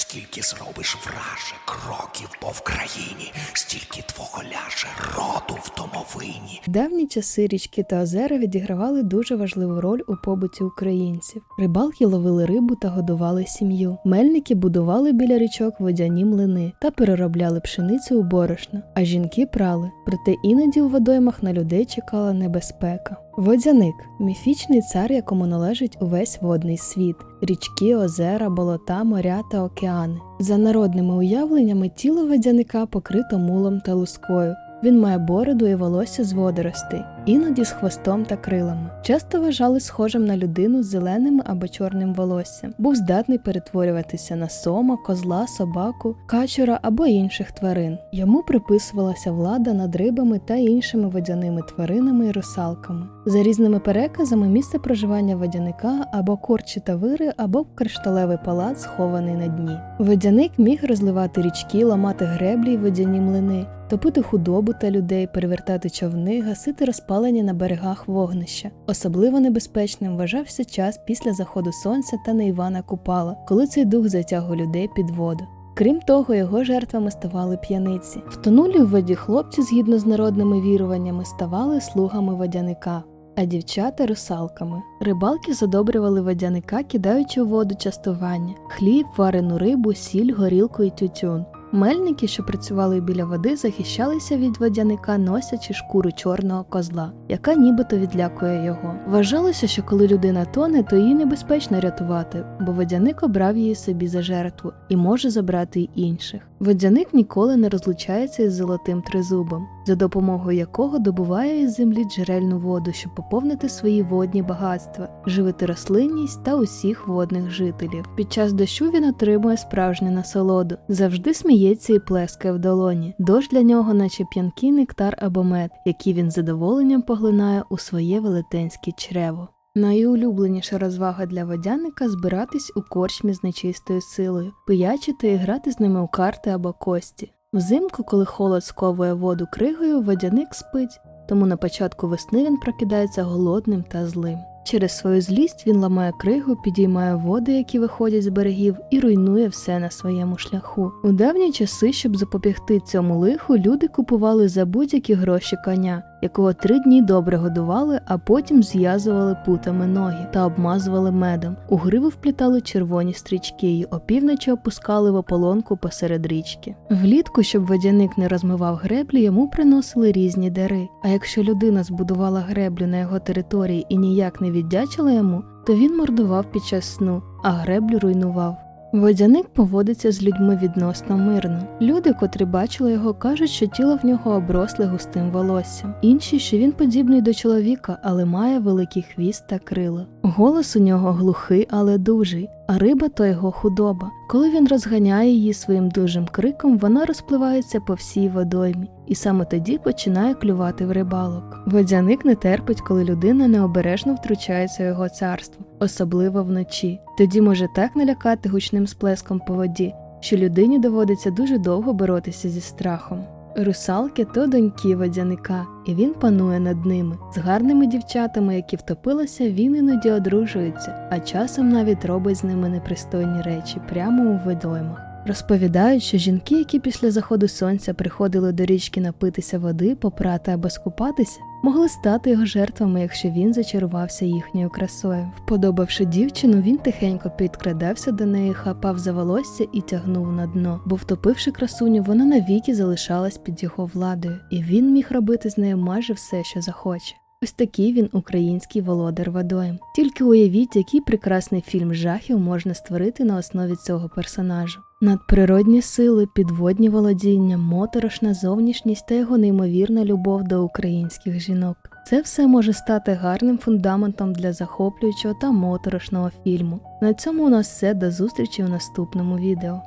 Скільки зробиш враже кроків по Вкраїні, стільки твого ляже роду в домовині. Давні часи річки та озера відігравали дуже важливу роль у побуті українців. Рибалки ловили рибу та годували сім'ю. Мельники будували біля річок водяні млини та переробляли пшеницю у борошно, а жінки прали. Проте іноді у водоймах на людей чекала небезпека. Водяник міфічний цар, якому належить увесь водний світ: річки, озера, болота, моря та океани. За народними уявленнями, тіло водяника покрито мулом та лускою. Він має бороду і волосся з водоростей, іноді з хвостом та крилами. Часто вважали схожим на людину з зеленим або чорним волоссям. Був здатний перетворюватися на сома, козла, собаку, качура або інших тварин. Йому приписувалася влада над рибами та іншими водяними тваринами і русалками. За різними переказами, місце проживання водяника або корчі та вири, або кришталевий палац, схований на дні. Водяник міг розливати річки, ламати греблі й водяні млини топити худобу та людей, перевертати човни, гасити розпалені на берегах вогнища. Особливо небезпечним вважався час після заходу сонця та на Івана Купала, коли цей дух затягував людей під воду. Крім того, його жертвами ставали п'яниці. Втонулі в воді хлопці, згідно з народними віруваннями, ставали слугами водяника. А дівчата русалками. Рибалки задобрювали водяника, кидаючи у воду частування: хліб, варену рибу, сіль, горілку і тютюн. Мельники, що працювали біля води, захищалися від водяника, носячи шкуру чорного козла, яка нібито відлякує його. Вважалося, що коли людина тоне, то її небезпечно рятувати, бо водяник обрав її собі за жертву і може забрати й інших. Водяник ніколи не розлучається із золотим тризубом, за допомогою якого добуває із землі джерельну воду, щоб поповнити свої водні багатства, живити рослинність та усіх водних жителів. Під час дощу він отримує справжню насолоду, завжди сміється і плескає в долоні. Дощ для нього, наче п'янкий нектар або мед, який він задоволенням поглинає у своє велетенське чрево. Найулюбленіша розвага для водяника збиратись у корчмі з нечистою силою, пиячити і грати з ними у карти або кості. Взимку, коли холод сковує воду кригою, водяник спить, тому на початку весни він прокидається голодним та злим. Через свою злість він ламає кригу, підіймає води, які виходять з берегів, і руйнує все на своєму шляху. У давні часи, щоб запобігти цьому лиху, люди купували за будь-які гроші коня, якого три дні добре годували, а потім зв'язували путами ноги та обмазували медом. У гриву вплітали червоні стрічки і опівночі опускали в ополонку посеред річки. Влітку, щоб водяник не розмивав греблі, йому приносили різні дари. А якщо людина збудувала греблю на його території і ніяк не віддячила йому, то він мордував під час сну, а греблю руйнував. Водяник поводиться з людьми відносно мирно. Люди, котрі бачили його, кажуть, що тіло в нього обросле густим волоссям. Інші, що він подібний до чоловіка, але має великий хвіст та крила. Голос у нього глухий, але дужий, а риба то його худоба. Коли він розганяє її своїм дужим криком, вона розпливається по всій водоймі, і саме тоді починає клювати в рибалок. Водяник не терпить, коли людина необережно втручається у його царство, особливо вночі. Тоді може так налякати гучним сплеском по воді, що людині доводиться дуже довго боротися зі страхом. Русалки то доньки водяника, і він панує над ними. З гарними дівчатами, які втопилися, він іноді одружується, а часом навіть робить з ними непристойні речі прямо у водоймах. Розповідають, що жінки, які після заходу сонця приходили до річки напитися води, попрати або скупатися, могли стати його жертвами, якщо він зачарувався їхньою красою. Вподобавши дівчину, він тихенько підкрадався до неї, хапав за волосся і тягнув на дно, бо втопивши красуню, вона навіки залишалась під його владою, і він міг робити з нею майже все, що захоче. Ось такий він український володар водойм. Тільки уявіть, який прекрасний фільм жахів можна створити на основі цього персонажу. Надприродні сили, підводні володіння, моторошна зовнішність та його неймовірна любов до українських жінок. Це все може стати гарним фундаментом для захоплюючого та моторошного фільму. На цьому у нас все до зустрічі у наступному відео.